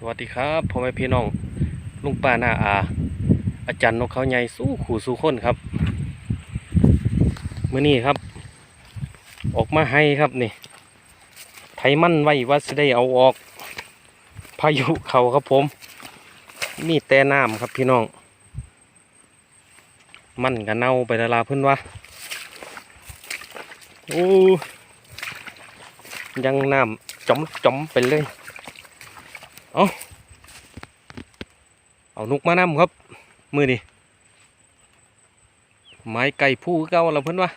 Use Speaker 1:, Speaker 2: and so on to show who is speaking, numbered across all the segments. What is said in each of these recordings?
Speaker 1: สวัสดีครับพ่อแม่พี่น้องลุงป้าหน้าอา อาจารย์นกเขาใหญ่สู้ขู่สู้คนครับเมื้อนี้ครับ ออกมาให้ครับนี่ไถมั่นไว้ว่าจะได้เอาออก พายุเขาครับผม มีแต่น้ำครับพี่น้อง มันกันเน่าไปละลาเพื่อนวะโอ้ยังน้ำจอมจอมไปเลย เอาเอานุกมานำครับ มือนี่ไม้ไก่ผู้เก่าแล้วเพิ่นวะ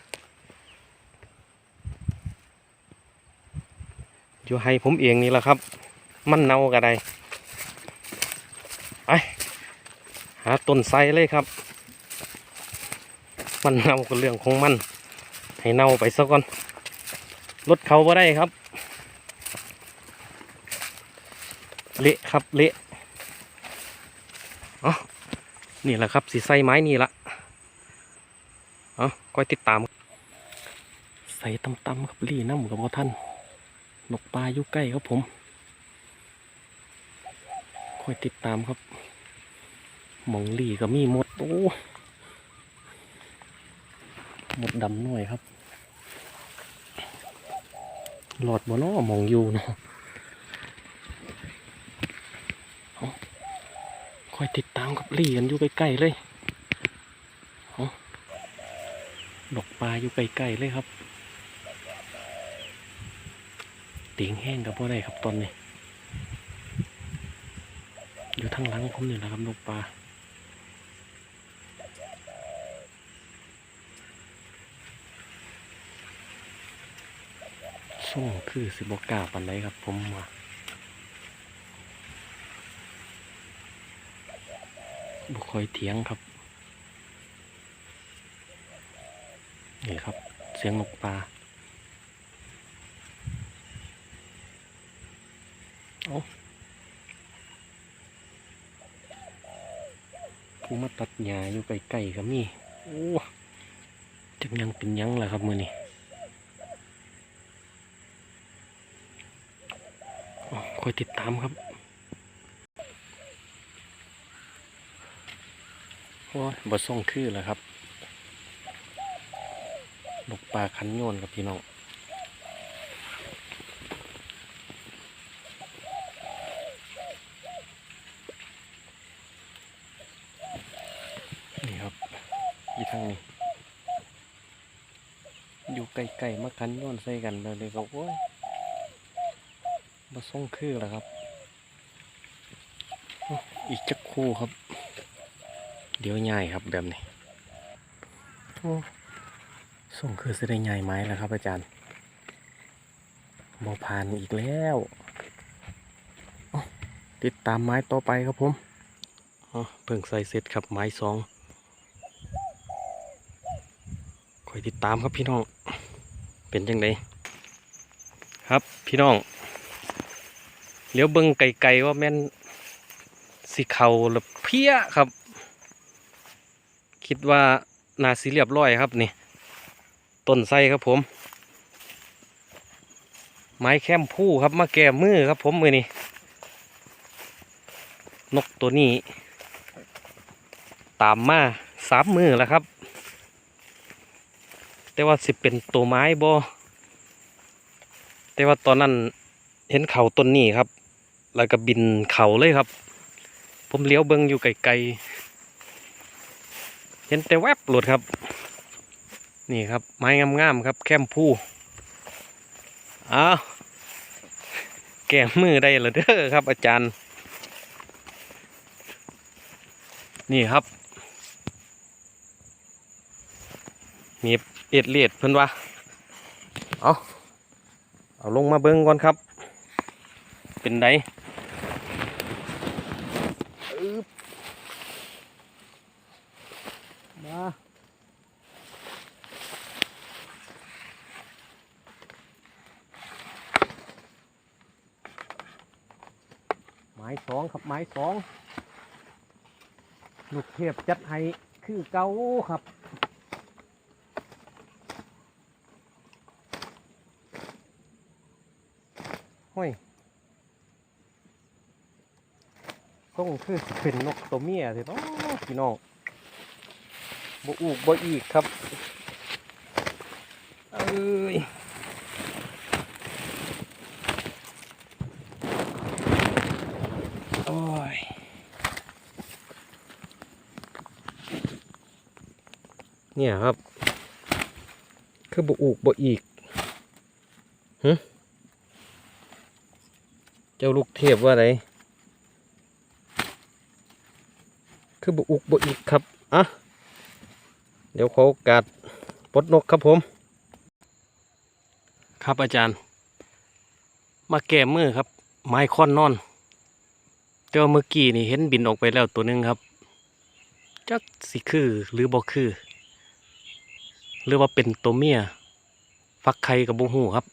Speaker 1: อยู่ให้ผมเองนี่แหละครับ มันเน่าก็ไดไปหาต้นไทรเลยครับ มันเน่าก็เรื่องของมัน ให้เน่าไปซะก่อนรถเขาบ่ได้ครับ เละครับเละเอ๋อนี่แหละครับสีใส่ไม้นี่ละเอ๋อคอยติดตาม ใส่ตำๆครับลี่น้ำกับพ่อท่านนกปลาอยู่ใกล้ครับผมคอยติดตามครับหมองลี่ก็มีหมดโอ้หมดดำหน่อยครับ หลอดบ่เนาะมองอยู่เนาะ ค อยติดตามกับลี่กันอยู่ใกล้ๆเลยดอกปลาอยู่ใกล้ๆเลยครับติงแห้งกับพวกได้ครับตอนนี้ อยู่ทางหลังผมนี่แหละครับดอกปลาส่งคือสิบกล้าปันไดครับผมว่า บุคอยเถียงครับ นี่ครับ เสียงนกปลาเอาผู้มาตัดหญ้าอยู่ไกล้ๆก็มีโอ้จักยังเป็นยังล่ะครับมือนี้อ๋อคอยติดตามครับ โอ้ยบ่ส่งคือแล้วครับนกปลาคันโยนครับพี่น้องนี่ครับอีทางนี้ อยู่ไกลๆมาคันโยนใส่กันเลยครับโอ้ยบ่ส่งคือแล้วครับอ้อีกจักคู่ครับ เดี๋ยวง่ายครับแบบนี้โอ้ส่งคือจะได้ง่ายไหมล่ะครับ อาจารย์บอผ่านอีกแล้วติดตามไม้ต่อไปครับผมเพิ่งใส่เสร็จครับไม้สองคอยติดตามครับพี่น้อง เป็นยังไงครับพี่น้องเลี้ยวเบิ้งไกลๆว่าแม่นสีเขาหรือเพี้ยครับ คิดว่านาสีเรียบร้อยครับนี่ ต้นไทรครับผม ไม้แคมผู้ครับมาแก้มือครับผมมือนี่นกตัวนี้ ตามมาสามมือแล้วครับ แต่ว่าสิเป็นตัวไม้บอแต่ว่าตอนนั้นเห็นเขาต้นนี้ครับ แล้วก็บินเขาเลยครับ ผมเลี้ยวเบิงอยู่ไกลๆ เห็นแต่แวบหลุดครับ นี่ครับ ไม้งามๆครับ แคมพูอ้าวแก้มือได้แล้วเด้อครับ อาจารย์ นี่ครับ มีเอ็ดเลียดเพิ่นว่าเอาเอาลงมาเบิ้งก่อนครับ เป็นไดอึ๊บมา ไม้สองครับไม้สองลูกเทพจัดให้คือเก่าครับห้อยส่งคือเป็นนกตัวเมียสิเนาะพี่น้องบ่อูกบ่อีกครับเอ้ย เนี่ยครับ คือบ่อูกบ่อีกหึเจ้าลูกเทพว่าไรคือบ่อุกบ่อีกครับอะเดี๋ยวเขอโอกาสปดนกครับผม ครับอาจารย์ มาแก้มือครับ ไม้ค้อนนอนแต่ว่าเมื่อกี้นี่เห็นบินออกไปแล้วตัวหนึงครับ จักสิคือหรือบ่คือ หรือว่าเป็นตัวเมียฟักไข่กับบุหูครับ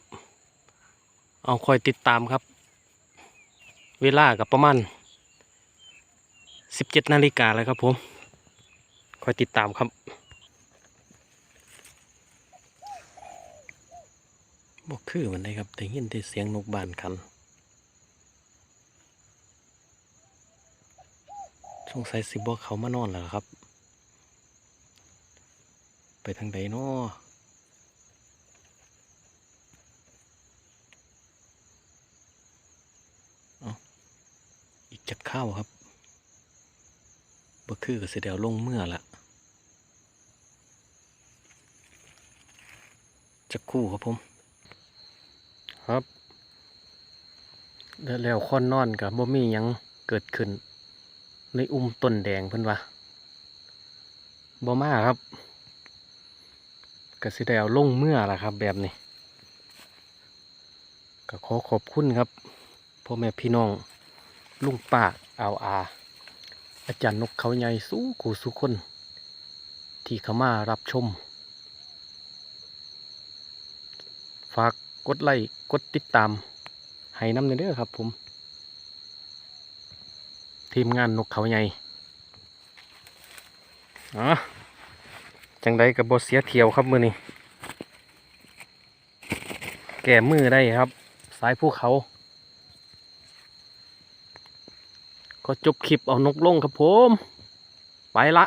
Speaker 1: เอาคอยติดตามครับ เวลากับประมาณสิบเจ็ดนาฬิกาแล้วครับผมคอยติดตามครับบอกคือมันได้ครับแต่ยินแต่เสียงนกบานกันสงสัยสิบอกเขามานอนแล้วครับ ทางใดนาะเอาอีกจักข้าวครับบ่คือก็สิเดียวลงเมื่อละจักคู่ครับผม ครับแล้วค่อนนอนกับบ่มียังเกิดขึ้นในอุ้มต้นแดงเพิ่นว่าบ่มาครับ ก็สิได้เอาลงเมื่อละครับ แบบนี้ ก็ขอขอบคุณครับพ่อแม่พี่น้อง ลุงป้าเอาอา อาจารย์นกเขาใหญ่สู้กูสุคน ที่เขามารับชม ฝากกดไลค์กดติดตาม ให้น้ำในเด้อครับผม ทีมงานนกเขาใหญ่อ๋อ จังไดกับบเสียเที่ยวครับมือนี้แก่มือได้ครับ สายภูเขา ก็จบคลิปเอานกลงครับผม ไปละ